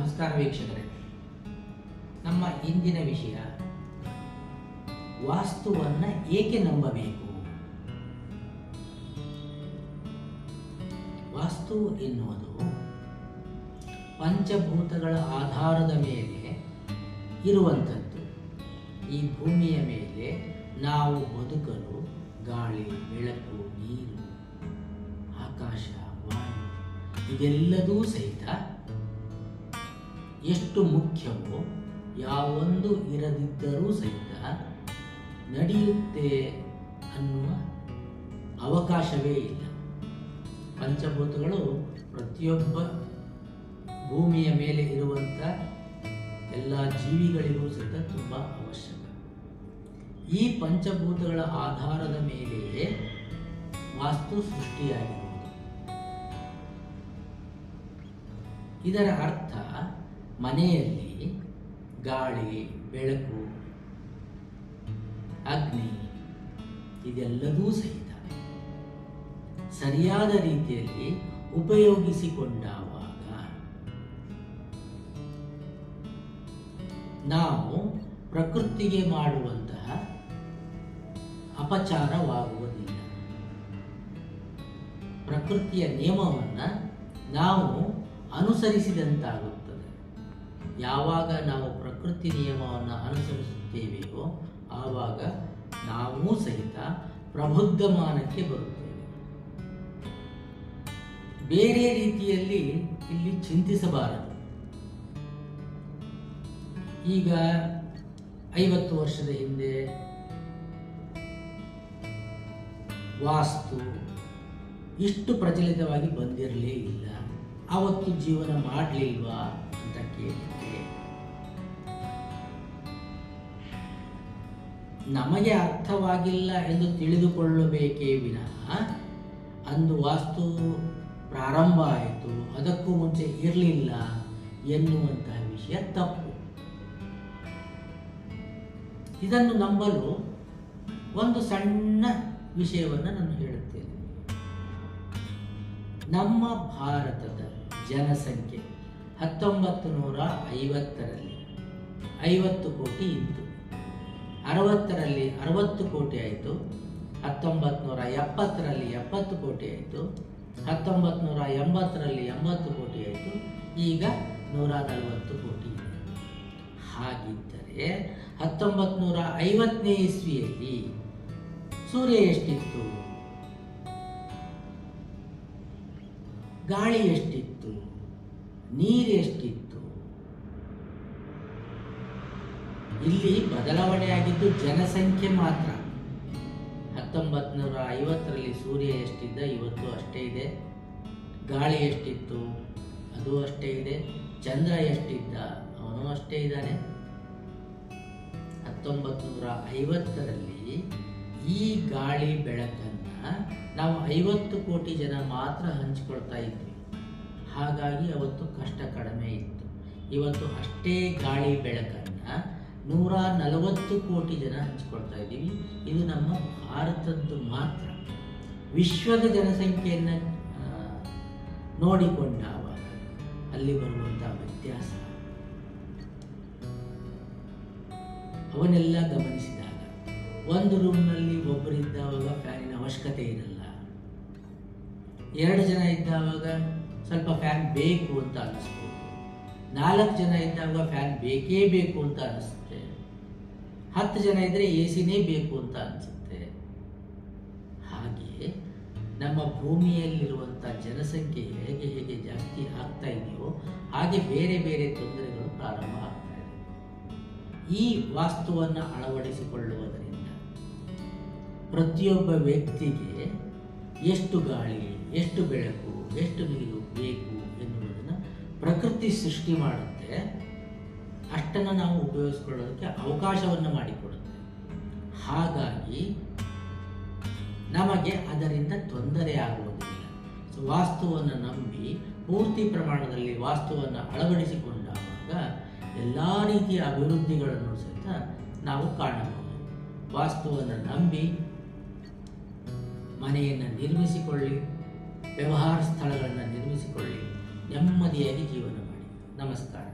ನಮಸ್ಕಾರ ವೀಕ್ಷಕರೇ. ನಮ್ಮ ಇಂದಿನ ವಿಷಯ, ವಾಸ್ತುವನ್ನ ಏಕೆ ನಂಬಬೇಕು? ವಾಸ್ತು ಎನ್ನುವುದು ಪಂಚಭೂತಗಳ ಆಧಾರದ ಮೇಲೆ ಇರುವಂಥದ್ದು. ಈ ಭೂಮಿಯ ಮೇಲೆ ನಾವು ಬದುಕಲು ಗಾಳಿ, ಬೆಳಕು, ನೀರು, ಆಕಾಶ, ವಾಯು, ಇದೆಲ್ಲದೂ ಸಹಿತ ಎಷ್ಟು ಮುಖ್ಯವೋ ಯಾವೊಂದು ಇರದಿದ್ದರೂ ಸಹಿತ ನಡೆಯುತ್ತೆ ಅನ್ನುವ ಅವಕಾಶವೇ ಇಲ್ಲ. ಪಂಚಭೂತಗಳು ಪ್ರತಿಯೊಬ್ಬ ಭೂಮಿಯ ಮೇಲೆ ಇರುವಂಥ ಎಲ್ಲ ಜೀವಿಗಳಿಗೂ ಸಹಿತ ತುಂಬ ಅವಶ್ಯಕ. ಈ ಪಂಚಭೂತಗಳ ಆಧಾರದ ಮೇಲೆಯೇ ವಾಸ್ತು ಸೃಷ್ಟಿಯಾಗಿರುವುದು. ಇದರ ಅರ್ಥ ಮನೆಯಲ್ಲಿ ಗಾಳಿ, ಬೆಳಕು, ಅಗ್ನಿ ಇದೆಲ್ಲವೂ ಸಹಿತ ಸರಿಯಾದ ರೀತಿಯಲ್ಲಿ ಉಪಯೋಗಿಸಿಕೊಂಡಾಗ ನಾವು ಪ್ರಕೃತಿಗೆ ಮಾಡುವಂತಹ ಅಪಚಾರವಾಗುವುದಿಲ್ಲ. ಪ್ರಕೃತಿಯ ನಿಯಮವನ್ನು ನಾವು ಅನುಸರಿಸಿದಂತಾಗುತ್ತದೆ. ಯಾವಾಗ ನಾವು ಪ್ರಕೃತಿ ನಿಯಮವನ್ನು ಅನುಸರಿಸುತ್ತೇವೆಯೋ ಆವಾಗ ನಾವು ಸಹಿತ ಪ್ರಬುದ್ಧಮಾನಕ್ಕೆ ಬರುತ್ತೇವೆ. ಬೇರೆ ರೀತಿಯಲ್ಲಿ ಇಲ್ಲಿ ಚಿಂತಿಸಬಾರದು. ಈಗ ಐವತ್ತು ವರ್ಷದ ಹಿಂದೆ ವಾಸ್ತು ಇಷ್ಟು ಪ್ರಚಲಿತವಾಗಿ ಬಂದಿರಲೇ ಇಲ್ಲ. ಆವತ್ತು ಜೀವನ ಮಾಡಲಿಲ್ವಾ ಅಂತ ಕೇಳಿದ್ರೆ ನಮಗೆ ಅರ್ಥವಾಗಿಲ್ಲ ಎಂದು ತಿಳಿದುಕೊಳ್ಳಬೇಕೇ ವಿನಃ ಅಂದು ವಾಸ್ತು ಪ್ರಾರಂಭ ಆಯಿತು, ಅದಕ್ಕೂ ಮುಂಚೆ ಇರಲಿಲ್ಲ ಎನ್ನುವಂತಹ ವಿಷಯ ತಪ್ಪು. ಇದನ್ನು ನಂಬಲು ಒಂದು ಸಣ್ಣ ವಿಷಯವನ್ನು ನಾನು ಹೇಳುತ್ತೇನೆ. ನಮ್ಮ ಭಾರತದ ಜನಸಂಖ್ಯೆ ಹತ್ತೊಂಬತ್ತು ನೂರ ಐವತ್ತರಲ್ಲಿ ಐವತ್ತು ಕೋಟಿ ಇತ್ತು ಅರವತ್ತರಲ್ಲಿ ಅರವತ್ತು ಕೋಟಿ ಆಯಿತು ಹತ್ತೊಂಬತ್ತು ನೂರ ಎಪ್ಪತ್ತರಲ್ಲಿ ಎಪ್ಪತ್ತು ಕೋಟಿ ಆಯಿತು ಹತ್ತೊಂಬತ್ತು ನೂರ ಎಂಬತ್ತರಲ್ಲಿ ಎಂಬತ್ತು ಕೋಟಿ ಆಯಿತು, ಈಗ ನೂರ ನಲವತ್ತು ಕೋಟಿ ಹಾಗಿದ್ದರೆ ಹತ್ತೊಂಬತ್ತು ನೂರ ಐವತ್ತನೇ ಇಸ್ವಿಯಲ್ಲಿ ಸೂರ್ಯ ಎಷ್ಟಿತ್ತು? ಗಾಳಿ ಎಷ್ಟಿತ್ತು? ನೀರು ಎಷ್ಟಿತ್ತು? ಇಲ್ಲಿ ಬದಲಾವಣೆಯಾಗಿದ್ದು ಜನಸಂಖ್ಯೆ ಮಾತ್ರ. ಹತ್ತೊಂಬತ್ತು ನೂರ ಐವತ್ತರಲ್ಲಿ ಸೂರ್ಯ ಎಷ್ಟಿದ್ದ? ಇವತ್ತು ಅಷ್ಟೇ ಇದೆ. ಗಾಳಿ ಎಷ್ಟಿತ್ತು? ಅದು ಅಷ್ಟೇ ಇದೆ. ಚಂದ್ರ ಎಷ್ಟಿದ್ದ? ಅವನು ಅಷ್ಟೇ ಇದ್ದಾನೆ. ಹತ್ತೊಂಬತ್ತು ನೂರ ಐವತ್ತರಲ್ಲಿ ಈ ಗಾಳಿ ಬೆಳಕನ್ನು ನಾವು ಐವತ್ತು ಕೋಟಿ ಜನ ಮಾತ್ರ ಹಂಚಿಕೊಳ್ತಾ ಇದ್ವಿ. ಹಾಗಾಗಿ ಅವತ್ತು ಕಷ್ಟ ಕಡಿಮೆ ಇತ್ತು. ಇವತ್ತು ಅಷ್ಟೇ ಗಾಳಿ ಬೆಳಕನ್ನು ನೂರ ನಲವತ್ತು ಕೋಟಿ ಜನ ಹಂಚ್ಕೊಳ್ತಾ ಇದ್ದೀವಿ. ಇದು ನಮ್ಮ ಭಾರತದ್ದು ಮಾತ್ರ. ವಿಶ್ವದ ಜನಸಂಖ್ಯೆಯನ್ನು ನೋಡಿಕೊಂಡಾಗ ಅಲ್ಲಿ ಬರುವಂತಹ ವ್ಯತ್ಯಾಸ. ಅವನ್ನೆಲ್ಲ ಗಮನಿಸಿದಾಗ ಒಂದು ರೂಮ್ನಲ್ಲಿ ಒಬ್ಬರಿದ್ದಾವಾಗ ಫ್ಯಾನಿನ ಅವಶ್ಯಕತೆ ಇರಲ್ಲ. ಎರಡು ಜನ ಇದ್ದಾವಾಗ ಸ್ವಲ್ಪ ಫ್ಯಾನ್ ಬೇಕು ಅಂತ ಅನ್ನಿಸ್ಬೋದು. ನಾಲ್ಕು ಜನ ಇದ್ದಾಗ ಫ್ಯಾನ್ ಬೇಕೇ ಬೇಕು ಅಂತ ಅನಿಸುತ್ತೆ ಹತ್ತು ಜನ ಇದ್ದರೆ ಎ ಸಿನೇ ಬೇಕು ಅಂತ ಅನಿಸುತ್ತೆ. ಹಾಗೆ ನಮ್ಮ ಭೂಮಿಯಲ್ಲಿರುವಂಥ ಜನಸಂಖ್ಯೆ ಹೇಗೆ ಹೇಗೆ ಜಾಸ್ತಿ ಆಗ್ತಾ ಇದೆಯೋ ಹಾಗೆ ಬೇರೆ ಬೇರೆ ತೊಂದರೆಗಳು ಪ್ರಾರಂಭ ಆಗ್ತಾ ಇದೆ. ಈ ವಾಸ್ತುವನ್ನು ಅಳವಡಿಸಿಕೊಳ್ಳುವುದರಿಂದ ಪ್ರತಿಯೊಬ್ಬ ವ್ಯಕ್ತಿಗೆ ಎಷ್ಟು ಗಾಳಿ, ಎಷ್ಟು ಬೆಳಕು, ಎಷ್ಟು ನೀರು ಬೇಕು ಎನ್ನುವುದನ್ನು ಪ್ರಕೃತಿ ಸೃಷ್ಟಿ ಮಾಡುತ್ತೆ. ಅಷ್ಟನ್ನು ನಾವು ಉಪಯೋಗಿಸ್ಕೊಳ್ಳೋದಕ್ಕೆ ಅವಕಾಶವನ್ನು ಮಾಡಿಕೊಡುತ್ತೆ. ಹಾಗಾಗಿ ನಮಗೆ ಅದರಿಂದ ತೊಂದರೆ ಆಗುವುದಿಲ್ಲ. ಸೊ ವಾಸ್ತುವನ್ನು ನಂಬಿ, ಪೂರ್ತಿ ಪ್ರಮಾಣದಲ್ಲಿ ವಾಸ್ತುವನ್ನು ಅಳವಡಿಸಿಕೊಂಡಾಗ ಎಲ್ಲ ರೀತಿಯ ಅಭಿವೃದ್ಧಿಗಳನ್ನು ಸಹಿತ ನಾವು ಕಾಣಬಹುದು. ವಾಸ್ತುವನ್ನು ನಂಬಿ ಮನೆಯನ್ನು ನಿರ್ಮಿಸಿಕೊಳ್ಳಿ, ವ್ಯವಹಾರ ಸ್ಥಳಗಳನ್ನು ನಿರ್ಮಿಸಿಕೊಳ್ಳಿ, ನೆಮ್ಮದಿಯಾಗಿ ಜೀವನ ಮಾಡಿ. ನಮಸ್ಕಾರ.